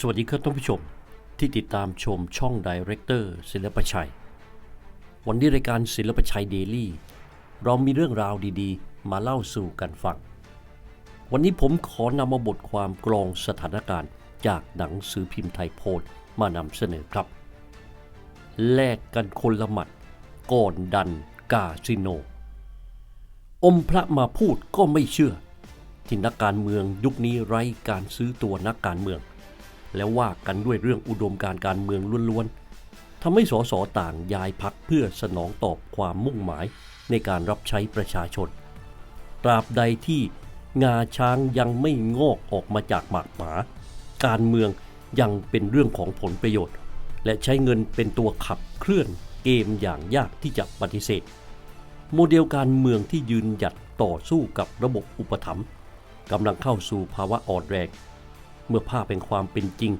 สวัสดีครับท่านผู้ชมที่ติดตามชมช่องดีเรคเตอร์ศิลปชัย วันนี้รายการศิลปชัยเดลี่เรามีเรื่องราวดีๆ มาเล่าสู่กันฟัง วันนี้ผมขอนำมาบทความกรองสถานการณ์จากหนังสือพิมพ์ไทยโพสต์มานำเสนอครับแลกกันคนละหมัดก่อนดันกาซิโน อมพระมาพูดก็ไม่เชื่อ ที่นักการเมืองยุคนี้ไร้การซื้อตัวนักการเมือง แล้วว่ากันด้วยเรื่องอุดมการการเมืองล้วนๆทำให้สสต่างย้ายพักเพื่อสนองตอบความมุ่งหมายในการรับใช้ประชาชน ตราบใดที่งาช้างยังไม่งอกออกมาจากหมากหมา การเมืองยังเป็นเรื่องของผลประโยชน์ และใช้เงินเป็นตัวขับเคลื่อนเกมอย่างยากที่จะปฏิเสธ โมเดลการเมืองที่ยืนหยัดต่อสู้กับระบบอุปถัมภ์กำลังเข้าสู่ภาวะอ่อนแรง เมื่อภาพเป็นความเป็นจริง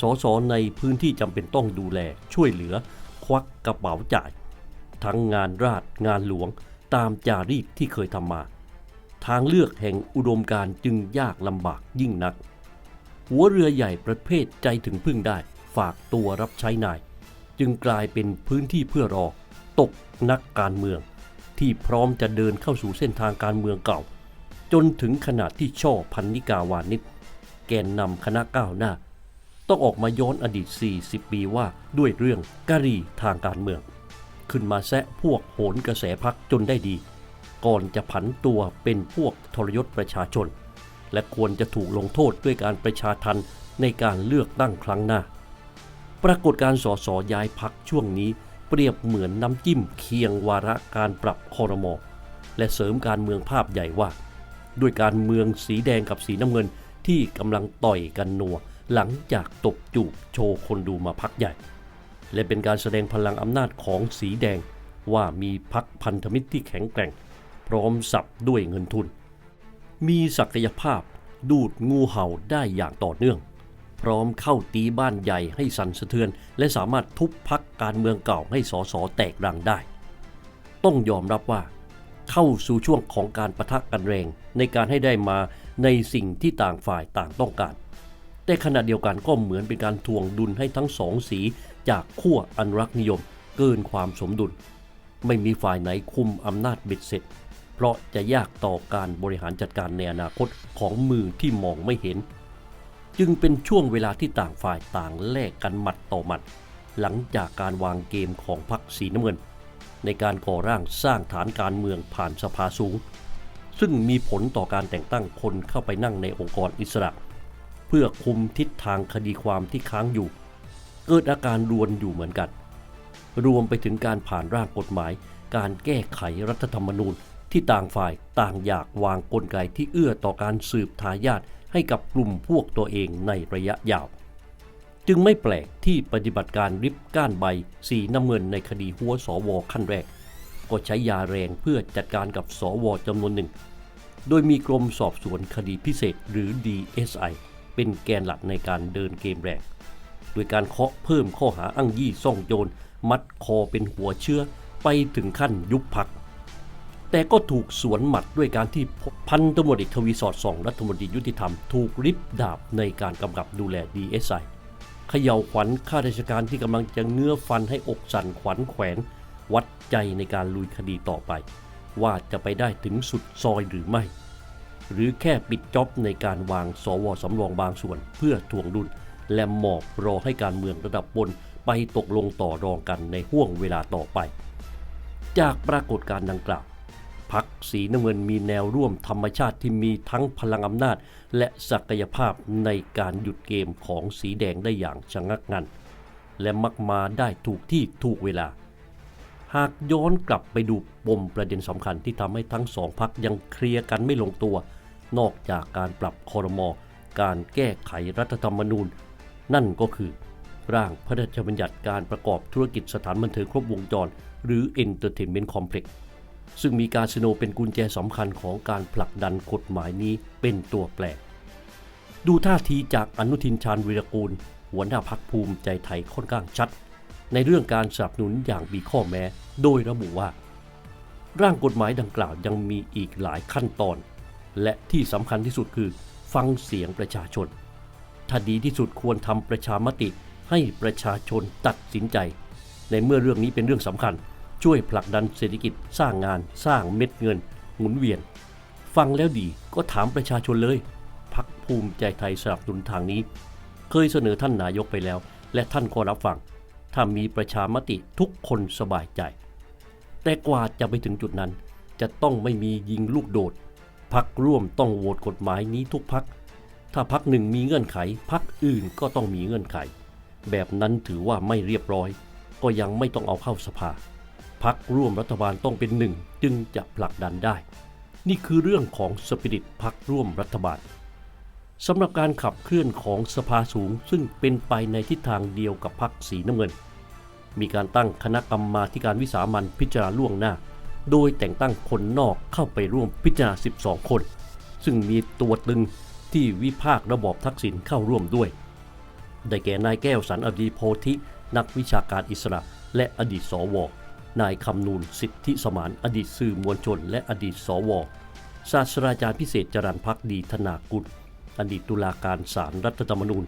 สสในพื้นที่จำเป็นต้องดูแลช่วยเหลือ ควักกระเป๋าจ่าย ทั้งงานราชงานหลวงตามจารีตที่เคยทำมา ทางเลือกแห่งอุดมการจึงยากลำบากยิ่งนัก หัวเรือใหญ่ประเภทใจถึงพึ่งได้ฝากตัวรับใช้นาย จึงกลายเป็นพื้นที่เพื่อรอ ตกนักการเมือง ที่พร้อมจะเดินเข้าสู่เส้นทางการเมืองเก่า จนถึงขนาดที่ช่อพันนิกาวานิช แกนนำคณะก้าวหน้า ต้องออกมาย้อนอดีต 40 ปีว่าด้วยเรื่องกะรีทางการเมือง ขึ้นมาแซะพวกโหนกระแสพักจนได้ดี ก่อนจะผันตัวเป็นพวกทรยศประชาชน และควรจะถูกลงโทษด้วยการประชาทันในการเลือกตั้งครั้งหน้า ปรากฏการสสย้ายพักช่วงนี้เปรียบเหมือนน้ำจิ้มเคียงวาระการปรับคอรมอและเสริมการเมืองภาพใหญ่ว่า ด้วยการเมืองสีแดงกับสีน้ำเงิน ที่กำลังต่อยกันนัวหลังจากตบจูบโชว์คนดูมาพักใหญ่ และเป็นการแสดงพลังอำนาจของสีแดงว่ามีพักพันธมิตรที่แข็งแกร่ง พร้อมสับด้วยเงินทุน มีศักยภาพดูดงูเห่าได้อย่างต่อเนื่อง พร้อมเข้าตีบ้านใหญ่ให้สั่นสะเทือน และสามารถทุบพักการเมืองเก่าให้สอสอแตกรังได้ ต้องยอมรับว่า เข้าสู่ช่วงของการประทะกันแรง ในการให้ได้มาในสิ่งที่ต่างฝ่ายต่างต้องการ แต่ขณะเดียวกันก็เหมือนเป็นการทวงดุลให้ทั้งสองสีจากขั้วอนุรักษ์นิยม เกินความสมดุล ไม่มีฝ่ายไหนคุมอำนาจเบ็ดเสร็จ เพราะจะยากต่อการบริหารจัดการในอนาคตของมือที่มองไม่เห็น จึงเป็นช่วงเวลาที่ต่างฝ่ายต่างแลกกันหมัดต่อหมัด หลังจากการวางเกมของพรรคสีน้ำเงิน ในการก่อร่างสร้างฐานการเมืองผ่านสภาสูง ซึ่งมีผลต่อการแต่งตั้งคนเข้าไปนั่งในองค์กรอิสระ เพื่อคุมทิศทางคดีความที่ค้างอยู่ เกิดอาการรวนอยู่เหมือนกัน รวมไปถึงการผ่านร่างกฎหมาย การแก้ไขรัฐธรรมนูญที่ต่างฝ่ายต่างอยากวางกลไกที่เอื้อต่อการสืบทายาทให้กับกลุ่มพวกตัวเองในระยะยาว จึงไม่แปลกที่ปฏิบัติการริบก้านใบสีน้ำเงินในคดีหัวสวอขั้นแรก ก็ใช้ยาแรงเพื่อจัดการกับสวอจำนวนหนึ่ง โดยมีกรมสอบสวนคดีพิเศษหรือ DSI เป็นแกนหลักในการเดินเกมแรง โดยการเคาะเพิ่มข้อหาอ้างยี่ซ่องโจรมัดคอเป็นหัวเชื้อไปถึงขั้นยุบพัก แต่ก็ถูกสวนหมัดด้วยการที่พันตำรวจเอกทวีสอดส่องรัฐมนตรียุติธรรม ถูกริบดาบในการกำกับดูแล DSI เขย่าขวัญข้าราชการที่กำลังจะเงื้อฟันให้อกสั่นขวัญแขวน วัดใจในการลุยคดีต่อไป ว่าจะไปได้ถึงสุดซอยหรือไม่ หรือแค่ปิดจ็อบในการวางสวสำรองบางส่วนเพื่อทวงดุล และหมอบรอให้การเมืองระดับบนไปตกลงต่อรองกันในห่วงเวลาต่อไป จากปรากฏการณ์ดังกล่าว พักสีน้ำเงินมีแนวร่วมธรรมชาติที่มีทั้งพลังอำนาจ และศักยภาพในการหยุดเกมของสีแดงได้อย่างชะงักงัน และมักมาได้ถูกที่ถูกเวลา หากย้อนกลับไปดูปมประเด็นสำคัญที่ทำให้ทั้งสองพักยังเคลียร์กันไม่ลงตัว นอกจากการปรับคอรมอการแก้ไขรัฐธรรมนูญ นั่นก็คือ ร่างพระราชบัญญัติการประกอบธุรกิจสถานบันเทิงครบวงจร หรือ Entertainment Complex ซึ่งมีการสโนเป็นกุญแจสำคัญของการผลักดันกฎหมายนี้เป็นตัวแปรดูท่าทีจากอนุทินชาญวีรกูล หัวหน้าพักภูมิใจไทยค่อนข้างชัด ในเรื่องการสนับสนุนอย่างมีข้อแม้ โดยระบุว่า ร่างกฎหมายดังกล่าวยังมีอีกหลายขั้นตอน และที่สำคัญที่สุดคือ ฟังเสียงประชาชนถ้าดีที่สุดควรทำประชามติให้ประชาชนตัดสินใจ ในเมื่อเรื่องนี้เป็นเรื่องสำคัญ ช่วยผลักดันเศรษฐกิจสร้างงานสร้างเม็ดเงิน หมุนเวียน ฟังแล้วดีก็ถามประชาชนเลยพักภูมิใจไทยสนับสนุนทางนี้ เคยเสนอท่านนายกไปแล้ว และท่านก็รับฟัง ถ้ามีประชามติทุกคนสบายใจ แต่กว่าจะไปถึงจุดนั้น จะต้องไม่มียิงลูกโดดพักร่วมต้องโหวตกฎหมายนี้ทุกพัก ถ้าพักหนึ่งมีเงื่อนไขพักอื่นก็ต้องมีเงื่อนไข แบบนั้นถือว่าไม่เรียบร้อย ก็ยังไม่ต้องเอาเข้าสภา พักร่วมรัฐบาลต้องเป็นหนึ่งจึงจะผลักดันได้ นี่คือเรื่องของสปิริตพักร่วมรัฐบาลสำหรับการขับเคลื่อนของสภาสูงซึ่งเป็นไปในทิศทางเดียวกับพักสีน้ำเงิน มีการตั้งคณะกรรมาธิการวิสามันพิจารณาล่วงหน้า โดยแต่งตั้งคนนอกเข้าไปร่วมพิจารณา 12 คน ซึ่งมีตัวตึงที่วิพากษ์ระบอบทักษิณเข้าร่วมด้วย ได้แก่นายแก้วสันอดีโพธินักวิชาการอิสระ และอดีตสว นายคำนูนสิทธิสมานอดีตสื่อมวลชน และอดีตสวศาสตราจารย์พิเศษจรันพักดีธนากุลอดีตตุลาการศาลรรัฐธรรมนูญ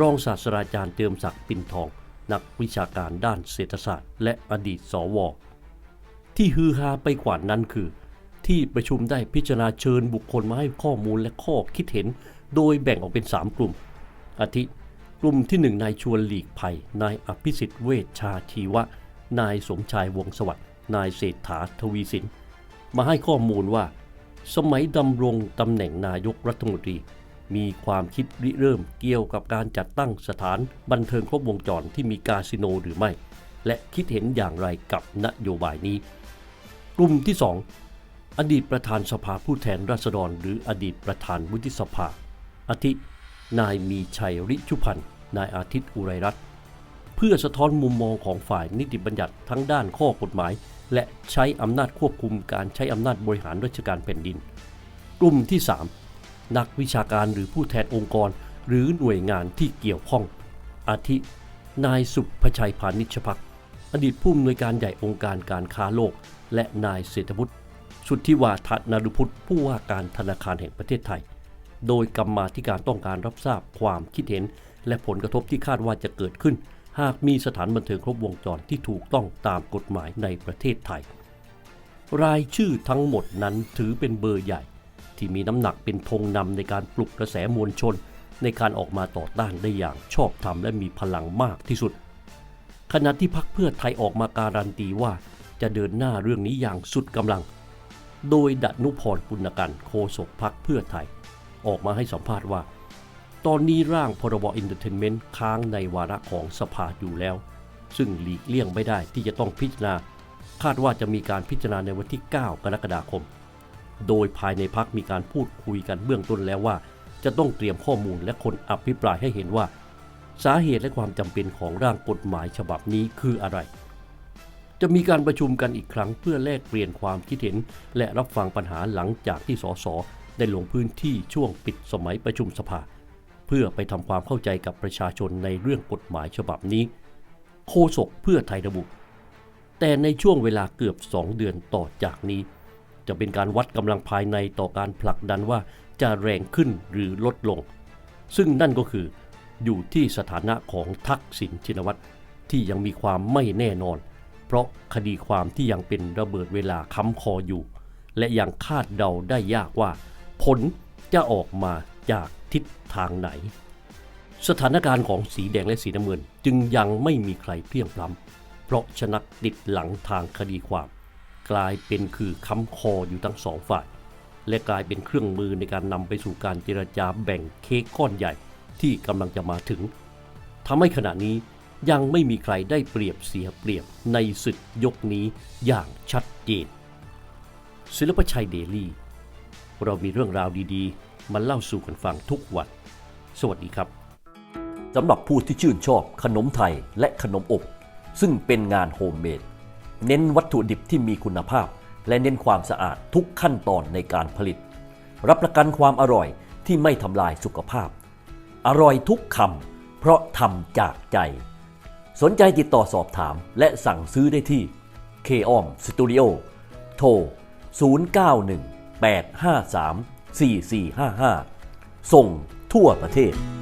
รองศาสตราจารย์เติมศักดิ์ปินทอง นักวิชาการด้านเศรษฐศาสตร์ และอดีตสว ที่ฮือฮาไปกว่านั้นคือ ที่ประชุมได้พิจารณาเชิญบุคคลมาให้ข้อมูลและข้อคิดเห็น โดยแบ่งออกเป็น 3 กลุ่ม อาทิกลุ่มที่ 1 นายชวนหลีกภัยนายอภิสิทธิ์เวชชาชีวะ นายสมชายวงสวัสดิ์นายเศรษฐาทวีสิน มาให้ข้อมูลว่า สมัยดำรงตำแหน่งนายกรัฐมนตรี มีความคิดริเริ่มเกี่ยวกับการจัดตั้งสถานบันเทิงครบวงจรที่มีคาสิโนหรือไม่ และคิดเห็นอย่างไรกับนโยบายนี้ กลุ่มที่ 2 อดีตประธานสภาผู้แทนราษฎร หรืออดีตประธานวุฒิสภาอาทินายมีชัยริชุพันธ์นายอาทิตย์อุไรรัตน์ เพื่อสะท้อนมุมมองของฝ่ายนิติบัญญัติทั้งด้านข้อกฎหมาย และใช้อำนาจควบคุมการใช้อำนาจบริหารราชการแผ่นดิน กลุ่มที่ 3 นักวิชาการหรือผู้แทนองค์กร หรือหน่วยงานที่เกี่ยวข้อง อาทิ นายสุภชัยพานิชพักอดีตผู้อำนวยการใหญ่องค์การการค้าโลก และนายเศรษฐวุฒิสุทธิวาทนรุพุทธผู้ว่าการธนาคารแห่งประเทศไทย โดยกรรมาธิการต้องการรับทราบความคิดเห็น และผลกระทบที่คาดว่าจะเกิดขึ้น หากมีสถานบันเทิงครบวงจรที่ถูกต้องตามกฎหมายในประเทศไทย รายชื่อทั้งหมดนั้นถือเป็นเบอร์ใหญ่ ที่มีน้ำหนักเป็นธงนำในการปลุกกระแสมวลชน ในการออกมาต่อต้านได้อย่างชอบธรรมและมีพลังมากที่สุด ขณะที่พักเพื่อไทยออกมาการันตีว่าจะเดินหน้าเรื่องนี้อย่างสุดกำลัง โดยดันุพรปุณกันโฆษกพักเพื่อไทย ออกมาให้สัมภาษณ์ว่า ตอนนี้ร่างพรบอินเตอร์เทนเมนต์ค้างในวาระของสภาอยู่แล้ว ซึ่งหลีกเลี่ยงไม่ได้ที่จะต้องพิจารณา คาดว่าจะมีการพิจารณาในวันที่ 9 กรกฎาคม โดยภายในพักมีการพูดคุยกันเบื้องต้นแล้วว่า จะต้องเตรียมข้อมูลและคนอภิปรายให้เห็นว่า สาเหตุและความจำเป็นของร่างกฎหมายฉบับนี้คืออะไร จะมีการประชุมกันอีกครั้งเพื่อแลกเปลี่ยนความคิดเห็น และรับฟังปัญหาหลังจากที่สสได้ลงพื้นที่ช่วงปิดสมัยประชุมสภา เพื่อไปทำความเข้าใจกับประชาชนในเรื่องกฎหมายฉบับนี้โฆษกเพื่อไทยระบุ แต่ในช่วงเวลาเกือบ 2 เดือนต่อจากนี้ จะเป็นการวัดกำลังภายในต่อการผลักดันว่าจะแรงขึ้นหรือลดลง ซึ่งนั่นก็คืออยู่ที่สถานะของทักษิณชินวัตรที่ยังมีความไม่แน่นอน เพราะคดีความที่ยังเป็นระเบิดเวลาค้ำคออยู่ และยังคาดเดาได้ยากว่า ผลจะออกมาจาก ทิศทางไหน สถานการณ์ของสีแดงและสีน้ำเงิน จึงยังไม่มีใครเพียงพล้ำเพราะชนักติดหลังทางคดีความ กลายเป็นคือค้ำคออยู่ทั้งสองฝ่าย และกลายเป็นเครื่องมือในการนำไปสู่การเจรจาแบ่งเค้กก้อนใหญ่ที่กำลังจะมาถึงทำให้ขณะนี้ยังไม่มีใครได้เปรียบเสียเปรียบในศึกยกนี้อย่างชัดเจนศิลปชัยเดลี่ เรามีเรื่องราวดีๆ มาเล่าสู่กันฟังทุกวัน สวัสดีครับสำหรับผู้ที่ชื่นชอบขนมไทยและขนมอบ ซึ่งเป็นงานโฮมเมดเน้นวัตถุดิบที่มีคุณภาพ และเน้นความสะอาดทุกขั้นตอนในการผลิต รับประกันความอร่อยที่ไม่ทำลายสุขภาพ อร่อยทุกคำเพราะทำจากใจ สนใจติดต่อสอบถามและสั่งซื้อได้ที่ k o m Studio โทร 091 853 4455 ส่งทั่วประเทศ